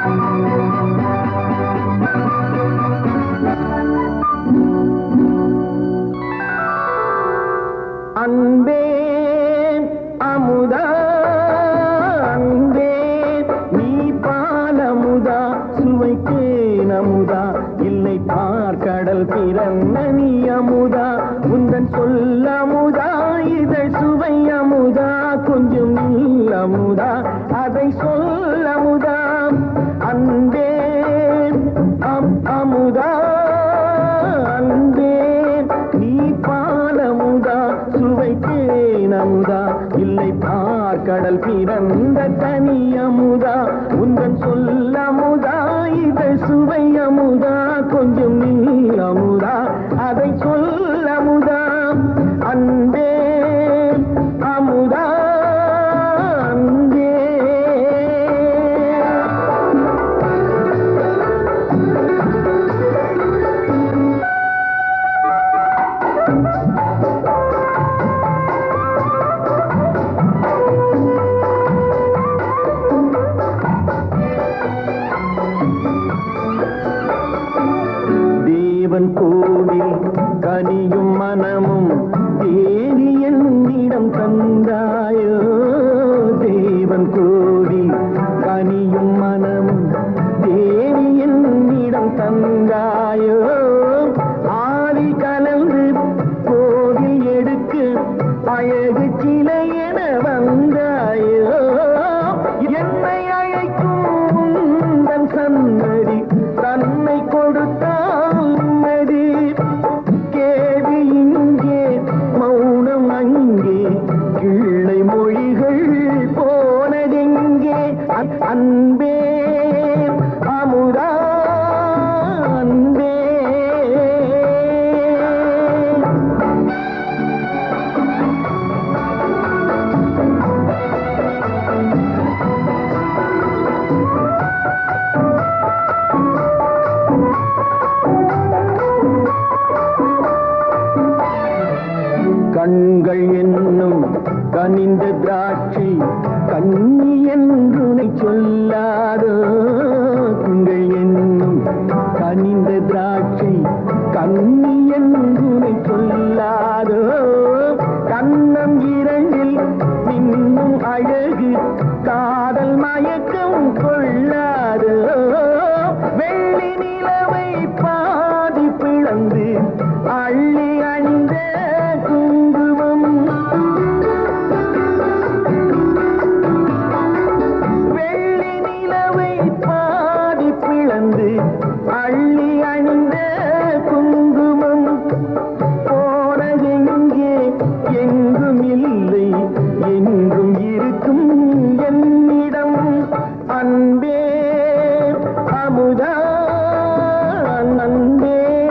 அன்பே பார்க்கடல் பிறந்த நீ அமுதா உந்தன் சொல்ல அமுதா இதழ் சுவை அமுதா கொஞ்சம் நீ அமுதா அதை சொல்ல பார்க்கடல் தனி அமுதா உந்தன் சொல்ல அமுதா இதை சுவை அமுதா கொஞ்சம் நீ அமுதா அதை கனியும் மனமும் தேவி என்னிடம் தந்தாயோ? தேவன் கோடி கனியும் மனமும் தேவி என்னிடம் தந்தாயோ? ஆவி கலந்து கோவில் எடுக்கு அழகு சில அன்பே அமுதா அன்பே கண்கள் என்னும் கனிந்த திராட்சை கண்ணி என்று சொல்ல எங்கும் இல்லை என்றும் இருக்கும் என்னிடம். அன்பே அமுதா அன்பே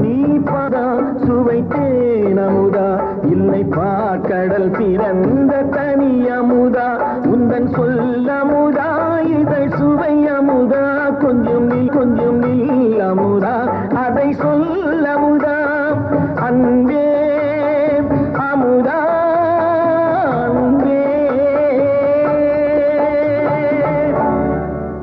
நீ பதா சுவைத்தேன் அமுதா. இல்லை பாக்கடல் பிறந்த தனி அமுதா. உந்தன் சொல்ல அமுதா இதழ் சுவை அமுதா. கொஞ்சம் நீ கொஞ்சம் நீ அமுதா.